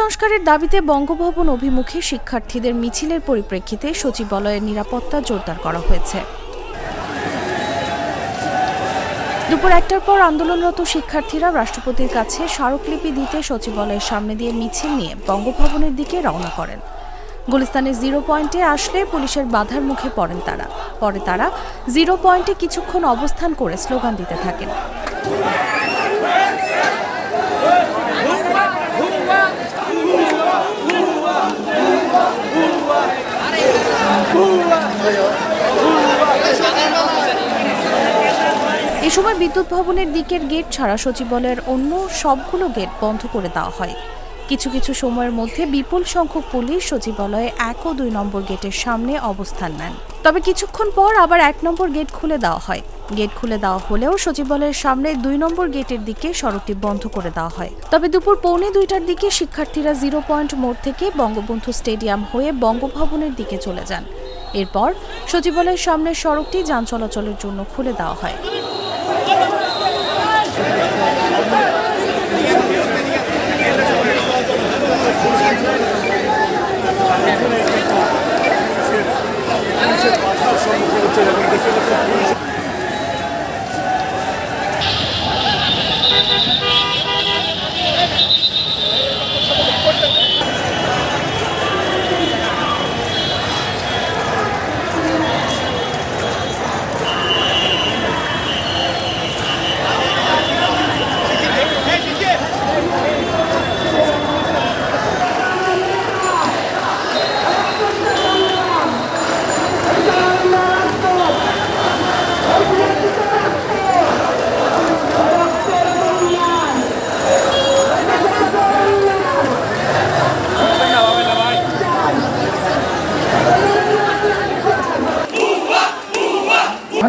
সংস্কারের দাবিতে বঙ্গভবন অভিমুখে শিক্ষার্থীদের মিছিলের পরিপ্রেক্ষিতে সচিবালয়ের নিরাপত্তা জোরদার করা হয়েছে। দুপুর একটার পর আন্দোলনরত শিক্ষার্থীরা রাষ্ট্রপতির কাছে স্মারকলিপি দিতে সচিবালয়ের সামনে দিয়ে মিছিল নিয়ে বঙ্গভবনের দিকে রওনা করেন। গুলিস্তানের জিরো পয়েন্টে আসলে পুলিশের বাধার মুখে পড়েন তারা। পরে তারা জিরো পয়েন্টে কিছুক্ষণ অবস্থান করে স্লোগান দিতে থাকেন। এ সময় বিদ্যুৎ ভবনের দিকের গেট ছাড়া সচিবালয়ের অন্য সবগুলো গেট বন্ধ করে দেওয়া হয়। কিছু কিছু সময়ের মধ্যে বিপুল সংখ্যক পুলিশ সচিবালয়ে এক ও দুই নম্বর গেটের সামনে অবস্থান নেন। তবে কিছুক্ষণ পর আবার এক নম্বর গেট খুলে দেওয়া হয়। গেট খুলে দেওয়া হলেও সচিবালয়ের সামনে দুই নম্বর গেটের দিকে সড়কটি বন্ধ করে দেওয়া হয়। তবে দুপুর পৌনে দুইটার দিকে শিক্ষার্থীরা জিরো পয়েন্ট মোড় থেকে বঙ্গবন্ধু স্টেডিয়াম হয়ে বঙ্গভবনের দিকে চলে যান। এরপর সচিবালয়ের সামনের সড়কটি যান চলাচলের জন্য খুলে দেওয়া হয়।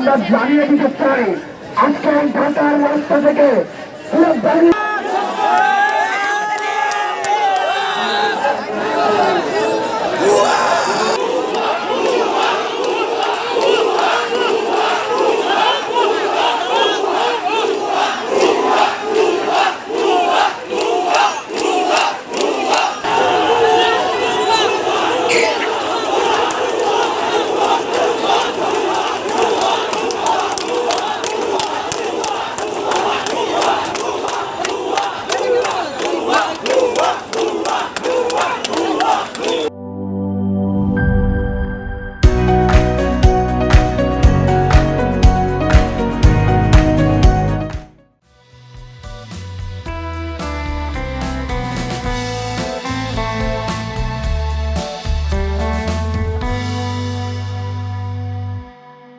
আমরা জানিয়ে দিতে চাই আজকে ঢাকার রাস্তা থেকে পুরো বাড়ি